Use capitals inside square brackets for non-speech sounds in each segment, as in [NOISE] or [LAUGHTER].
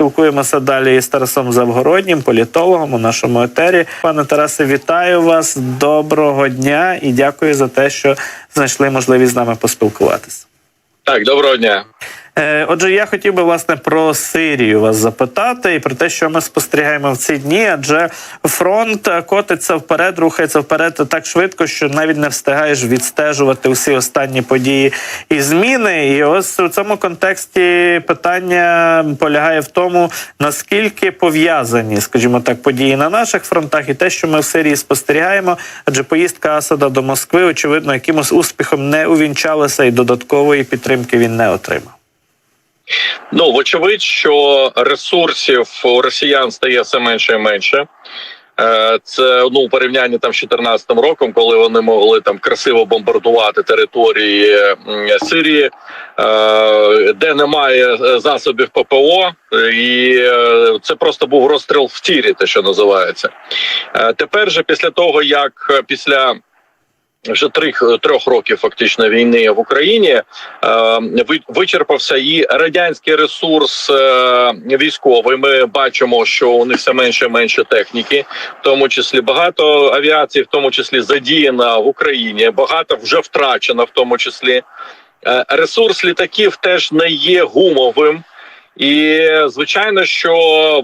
поспілкуємося далі із Тарасом Завгороднім, політологом у нашому етері. Пане Тарасе, вітаю вас. Доброго дня і дякую за те, що знайшли можливість з нами поспілкуватися. Так, доброго дня. Е, Отже, я хотів би власне про Сирію вас запитати і про те, що ми спостерігаємо в ці дні, адже фронт котиться вперед, рухається вперед так швидко, що навіть не встигаєш відстежувати усі останні події і зміни. І ось у цьому контексті питання полягає в тому, наскільки пов'язані, скажімо так, події на наших фронтах і те, що ми в Сирії спостерігаємо, адже поїздка Асада до Москви, очевидно, якимось успіхом не увінчалася, і додаткової підтримки він не отримав. Ну вочевидь, що ресурсів у росіян стає все менше і менше. Е, Це ну у порівнянні там з 14 роком, коли вони могли там красиво бомбардувати території Сирії, е, де немає е, засобів ППО, і це просто був розстріл в тірі, те, що називається. Тепер же після того, як після вже трьох, трьох років фактично війни в Україні е, ви- вичерпався і радянський ресурс е, військовий. Ми бачимо, що у них все менше і менше техніки, в тому числі багато авіації, в тому числі задіяна в Україні, багато вже втрачено, в тому числі. Е, Ресурс літаків теж не є гумовим. І звичайно, що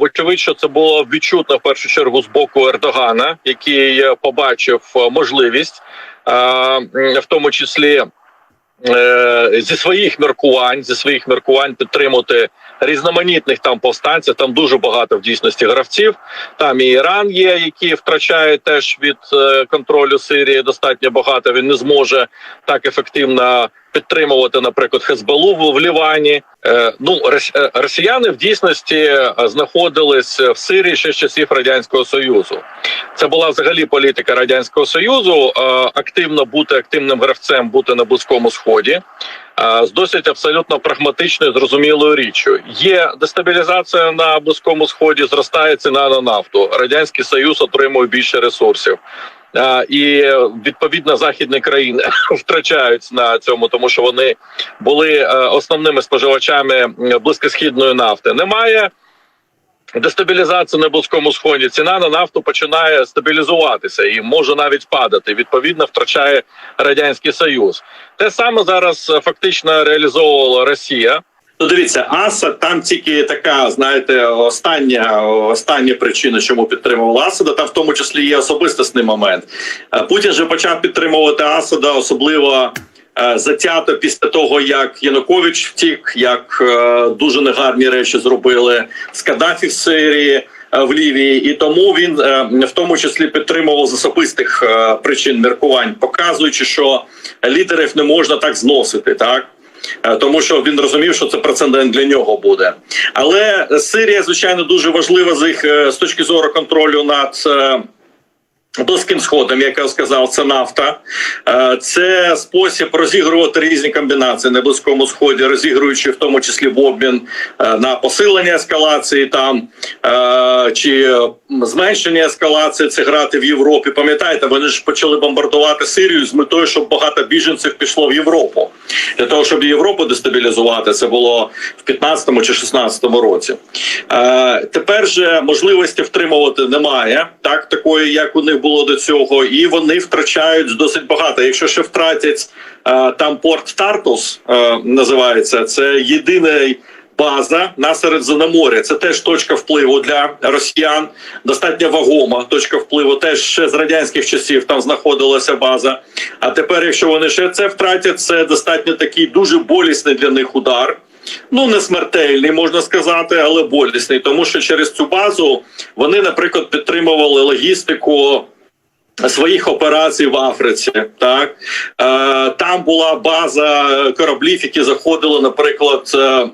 вочевидь, що це було відчутно в першу чергу з боку Ердогана, який побачив е, можливість, е, в тому числі е, зі своїх міркувань, зі своїх міркувань підтримати різноманітних там повстанців. Там дуже багато в дійсності гравців. Там і Іран є, які втрачають теж від контролю Сирії достатньо багато. Він не зможе так ефективно підтримувати, наприклад, Хезбалу в Лівані. Е, ну е, росіяни в дійсності е, знаходились в Сирії ще з часів радянського союзу. Це була взагалі політика радянського союзу. Активно бути активним гравцем, бути на близькому сході. З досить абсолютно прагматичною зрозумілою річчю є дестабілізація на близькому сході, зростає ціна на нафту. Радянський Союз отримує більше ресурсів. І відповідно західні країни [LAUGHS] втрачають на цьому, тому що вони були е, основними споживачами близькосхідної нафти. Немає дестабілізації на близькому сході. Ціна на нафту починає стабілізуватися і може навіть падати. Відповідно, втрачає радянський союз. Те саме зараз фактично реалізовувала Росія. Ну, дивіться, Асад там тільки така, знаєте, остання остання причина, чому підтримував Асада. Там в тому числі є особистісний момент. Е, Путін же почав підтримувати Асада, особливо е, затято після того, як Янукович втік, як е, дуже негарні речі зробили з Каддафі в Сирії. В Лівії, і тому він в тому числі підтримував з особистих причин міркувань, показуючи, що лідерів не можна так зносити, так тому що він розумів, що це прецедент для нього буде. Але Сирія, звичайно, дуже важлива з їх е, з точки зору контролю над. Близьким сходом, як я сказав, це нафта, Е, це спосіб розігрувати різні комбінації на близькому сході, розігруючи в тому числі в обмін е, на посилення ескалації там е, чи зменшення ескалації. Це грати в Європі. Пам'ятаєте, вони ж почали бомбардувати Сирію з метою, щоб багато біженців пішло в Європу для того, щоб Європу дестабілізувати. Це було в 15 чи 16 році. Тепер же можливості втримувати немає, так такої, як у них було до цього, і вони втрачають досить багато. Якщо ще втратять е, там порт Тартус, е, називається це єдиний. База на Середземномор'я. Це теж точка впливу для росіян. Достатньо вагома точка впливу. Теж ще з радянських часів там знаходилася база. А тепер, якщо вони ще це втратять, це достатньо такий дуже болісний для них удар. Ну не смертельний, можна сказати, але болісний, тому що через цю базу вони, наприклад, підтримували логістику. Своїх операцій в Африці, так е, там була база кораблів, які заходили, наприклад, е,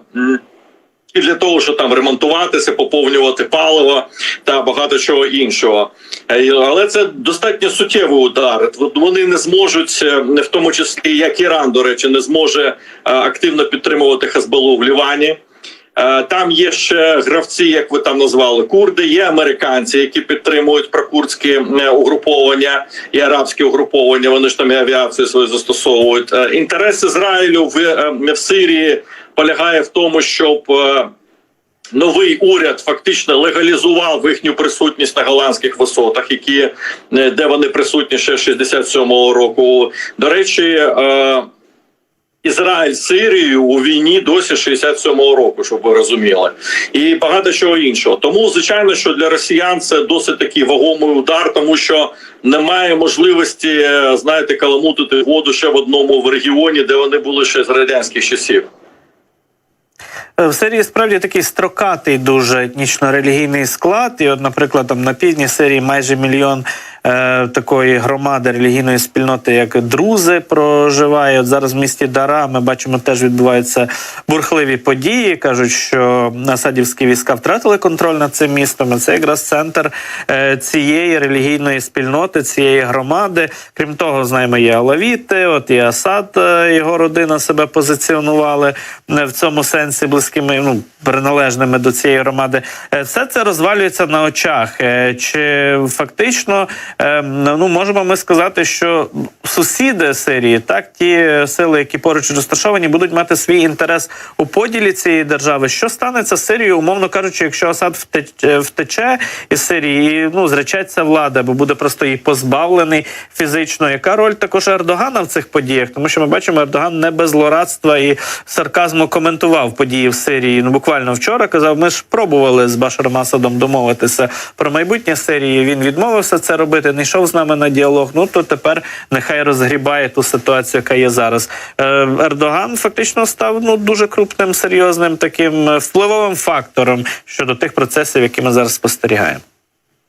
і для того, щоб там ремонтуватися, поповнювати паливо та багато чого іншого. Е, Але це достатньо суттєвий удар. Вони не зможуть, в тому числі як Іран, до речі, не зможе активно підтримувати Хезбалу в Лівані. Е, Там є ще гравці, як ви там назвали, курди, є американці, які підтримують прокурдські е, угруповання і арабські угруповання. Вони ж там і авіацію свою застосовують. Е, Інтерес Ізраїлю в, в Сирії полягає в тому, щоб новий уряд фактично легалізував їхню присутність на голландських висотах, які де вони присутні ще з 67-го року. До речі. Ізраїль з Сирією у війні досі 67-го року, щоб ви розуміли, і багато чого іншого. Тому звичайно, що для росіян це досить такий вагомий удар, тому що немає можливості, е, знаєте, каламутити воду ще в одному в регіоні, де вони були ще з радянських часів. Е, В серії справді такий строкатий дуже етнічно-релігійний склад. І, от, наприклад, там на півдні серії майже мільйон е, такої громади релігійної спільноти, як друзи, проживає. Зараз в місті Дара ми бачимо, теж відбуваються бурхливі події. кажуть, що асадівські війська втратили контроль над цим містом. І це якраз центр е, цієї релігійної спільноти, цієї громади. Крім того, знаємо, є Алавіти, от і Асад, е, його родина себе позиціонували в цьому сенсі близькими, ну приналежними до цієї громади. Все це розвалюється на очах. Чи фактично ну можемо ми сказати, що сусіди Сирії, так ті сили, які поруч розташовані, будуть мати свій інтерес у поділі цієї держави. Що станеться з Сирією, умовно кажучи, якщо Асад втече, втече із Сирії, ну зречеться влада, бо буде просто її позбавлений фізично. Яка роль також Ердогана в цих подіях? Тому що ми бачимо, Ердоган не без злорадства і сарказму коментував події в Сирії. Ну буквально вчора казав, ми ж пробували з Башаром Асадом домовитися про майбутнє Сирії. Він відмовився це робити, не йшов з нами на діалог. Ну то тепер нехай розгрібає ту ситуацію, яка є зараз. Е, Ердоган фактично став ну дуже крупним, серйозним таким е, впливовим фактором щодо тих процесів, які ми зараз спостерігаємо.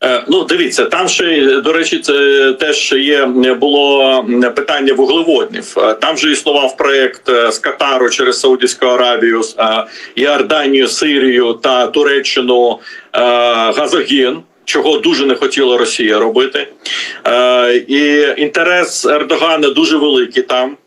Е, Ну, дивіться, там ще до речі, це теж є було питання вуглеводнів. Там же існував проект з Катару через Саудівську Аравію, Іорданію, Сирію та Туреччину газогін. Чого дуже не хотіла Росія робити, е, і інтерес Ердогана дуже великий там.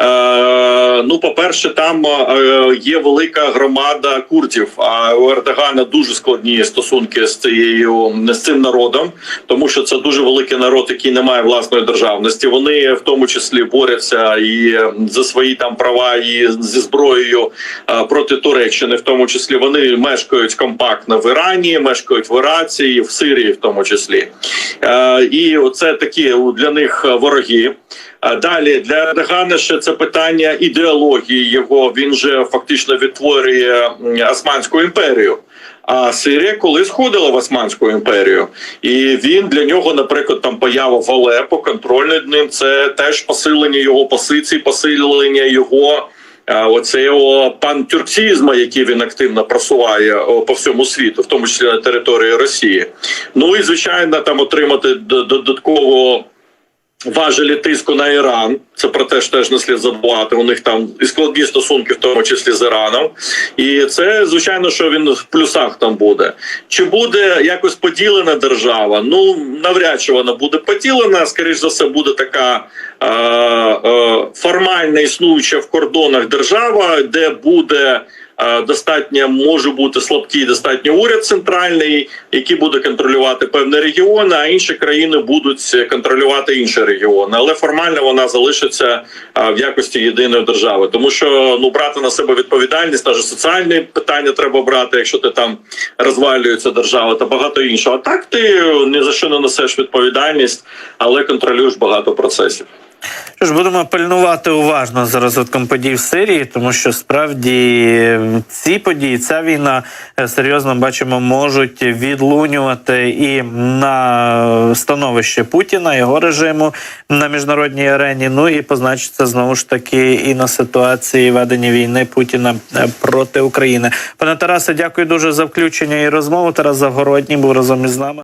Е, ну, по-перше, там е, є велика громада курдів. А у Ердогана дуже складні стосунки з цією з цим народом, тому що це дуже великий народ, який не має власної державності. Вони в тому числі борються і за свої там права, і зі зброєю е, проти Туреччини. В тому числі вони мешкають компактно в Ірані, мешкають в Іраці, і в Сирії, в тому числі. І це такі для них вороги. Далі для Ердогана ще це питання ідеології його. Він же фактично відтворює Османську імперію. А Сирія колись входила в Османську імперію, і він для нього, наприклад, там поява в Алепо, контроль над ним це теж посилення його позицій, посилення його. а, Оцього пантюрксізму, який він активно просуває по всьому світу, в тому числі на території Росії. Ну і звичайно, там отримати додатково важелі тиску на Іран. Це про те, що теж не слід забувати. У них там і складні стосунки, в тому числі з Іраном. І це звичайно, що він в плюсах там буде. Чи буде якось поділена держава? Ну навряд чи вона буде поділена. Скоріш за все, буде така е, е, формально існуюча в кордонах держава, де буде. Е, Достатньо може бути слабкий достатньо уряд центральний, який буде контролювати певні регіони, а інші країни будуть контролювати інші регіони. Але формально вона залишиться в якості єдиної держави, тому що ну брати на себе відповідальність, навіть соціальні питання треба брати, якщо ти там розвалюється держава та багато іншого. А так ти ні за що не несеш відповідальність, але контролюєш багато процесів. Що ж, будемо пильнувати уважно за розвитком подій в Сирії, тому що справді ці події, ця війна е, серйозно бачимо, можуть відлунювати і на становище Путіна, його режиму на міжнародній арені. Ну і позначиться знову ж таки і на ситуації ведення війни Путіна е, проти України. Пане Тарасе, дякую дуже за включення і розмову. Тарас Завгородній був разом із нами.